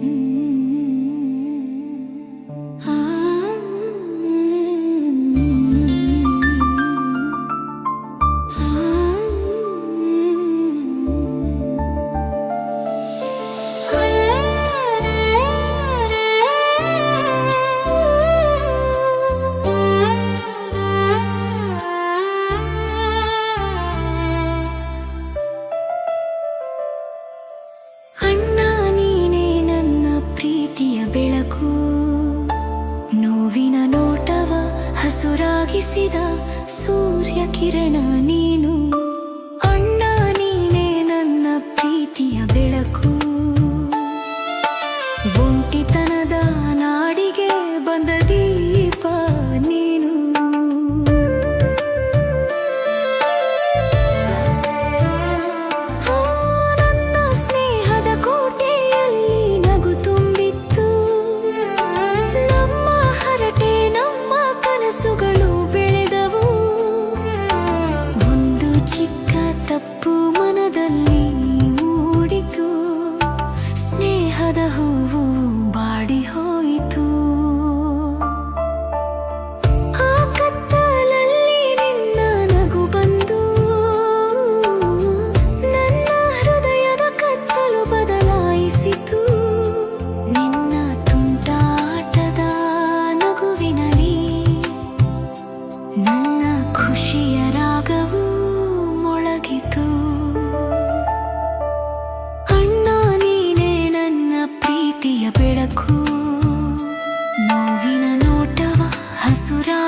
Mm-hmm. ಹಸುರಾಗಿಸಿದ Surya Kiran ನೀನು.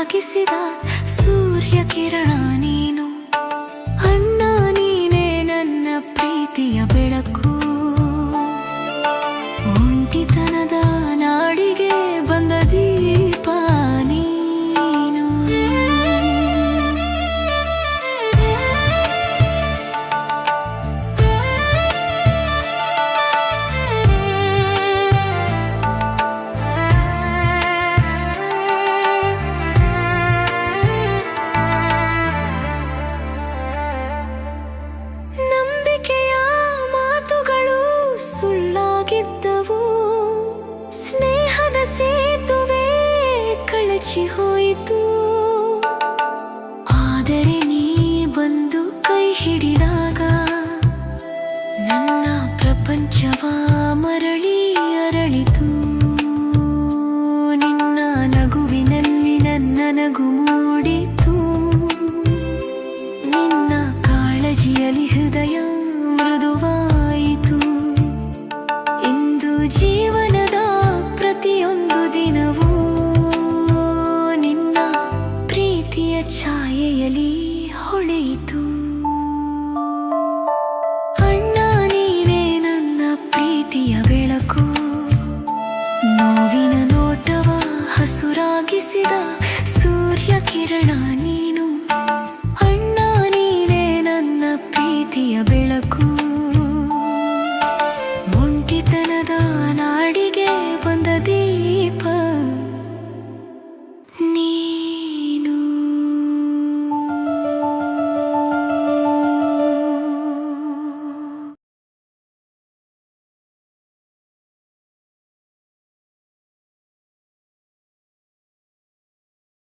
ಸಾಗಿಸಿದ ಸೂರ್ಯ ಕಿರಣಾನಿ ಅರಳಿತು ನಿನ್ನ ನಗುವಿನಲ್ಲಿ ನನ್ನ ನಗು ಮೂಡಿತು. ನಿನ್ನ ಕಾಳಜಿಯಲ್ಲಿ ಹೃದಯ ಮೃದುವಾಯಿತು. ಇಂದು ಜೀವನದ ಪ್ರತಿಯೊಂದು ದಿನವೂ ನಿನ್ನ ಪ್ರೀತಿಯ ಛಾಯೆಯಲ್ಲಿ ಹೊಳೆಯಿತು. ಅಣ್ಣ ನೀನೇ ನನ್ನ ಪ್ರೀತಿಯ ಬೆಳಕು.